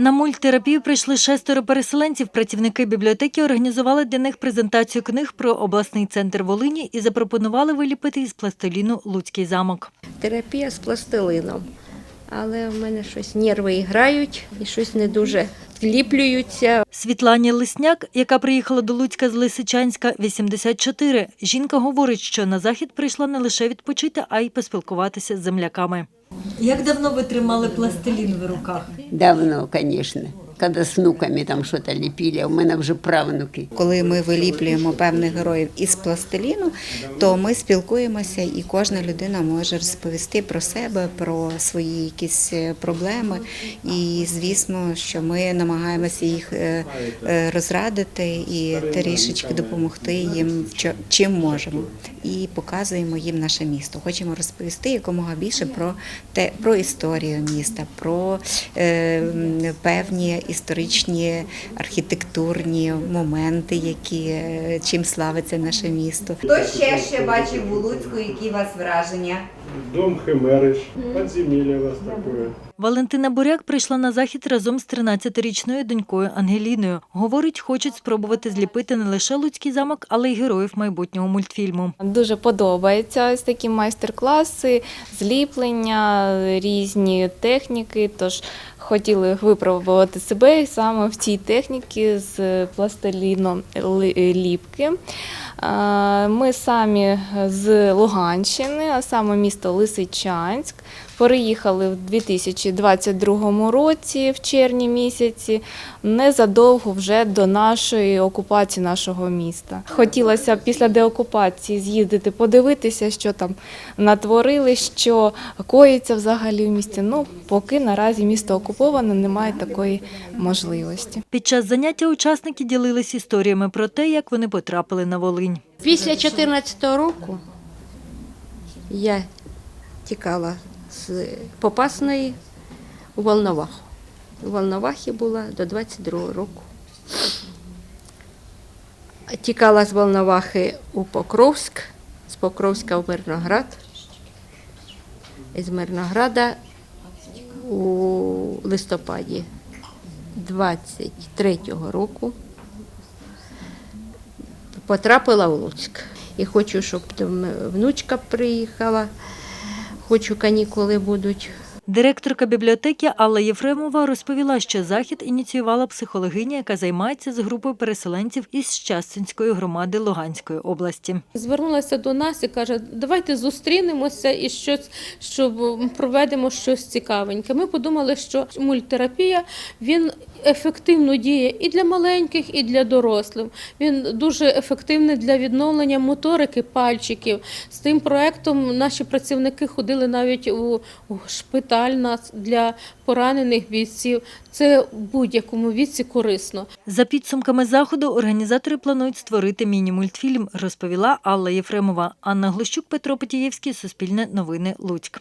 На мульттерапію прийшли шестеро переселенців. Працівники бібліотеки організували для них презентацію книг про обласний центр Волині і запропонували виліпити із пластиліну Луцький замок. терапія з пластилином. Але в мене щось нерви грають і щось не дуже зліплюються. Світлані Лисняк, яка приїхала до Луцька з Лисичанська, 84. Жінка говорить, що на захід прийшла не лише відпочити, а й поспілкуватися з земляками. Як давно ви тримали пластилін в руках? Давно, конечно. Когда с внуками там что-то лепили, а у мене вже правнуки. Коли ми виліплюємо певних героїв із пластиліну, то ми спілкуємося, і кожна людина може розповісти про себе, про свої якісь е, проблеми. І звісно, що ми намагаємося їх е, е, розрадити і трішечки допомогти їм чим можемо. І показуємо їм наше місто. Хочемо розповісти якомога більше про те, про історію міста, про е, певні історичні архітектурні моменти, які е, чим славиться наше місто. Хто ще ще бачив у Луцьку, які у вас враження? Дом Химериш, подземелье у вас такое. Валентина Буряк прийшла на захід разом з 13-річною донькою Ангеліною. Говорить, хочуть спробувати зліпити не лише Луцький замок, але й героїв майбутнього мультфільму. Дуже подобаються ось такі майстер-класи, зліплення, різні техніки. Тож хотіли випробувати себе саме в цій техніці з пластиліном ліпки. Ми самі з Луганщини, а саме місто Лисичанськ. Переїхали в 2022 році, в червні місяці, незадовго вже до нашої окупації нашого міста. Хотілося б після деокупації з'їздити, подивитися, що там натворили, що коїться взагалі в місті. Ну, поки наразі місто окуповане, немає такої можливості. Під час заняття учасники ділились історіями про те, як вони потрапили на Волинь. Після 2014 року я тікала з Попасної у Волноваху. У Волновахі була до 22 року. Тікала з Волновахи у Покровськ, з Покровська в Мирноград. Із Мирнограда у листопаді 23-го року потрапила в Луцьк. І хочу, щоб внучка приїхала. Хочу, канікули будуть. Директорка бібліотеки Алла Єфремова розповіла, що захід ініціювала психологиня, яка займається з групою переселенців із Щастинської громади Луганської області. звернулася до нас і каже: давайте зустрінемося і щось, щоб проведемо щось цікавеньке. Ми подумали, що мульттерапія він ефективно діє і для маленьких, і для дорослих. Він дуже ефективний для відновлення моторики пальчиків. З тим проектом наші працівники ходили навіть у шпиталь для поранених бійців. Це в будь-якому віці корисно. За підсумками заходу організатори планують створити міні-мультфільм, розповіла Алла Єфремова. Анна Глущук, Петро Потієвський, Суспільне новини, Луцьк.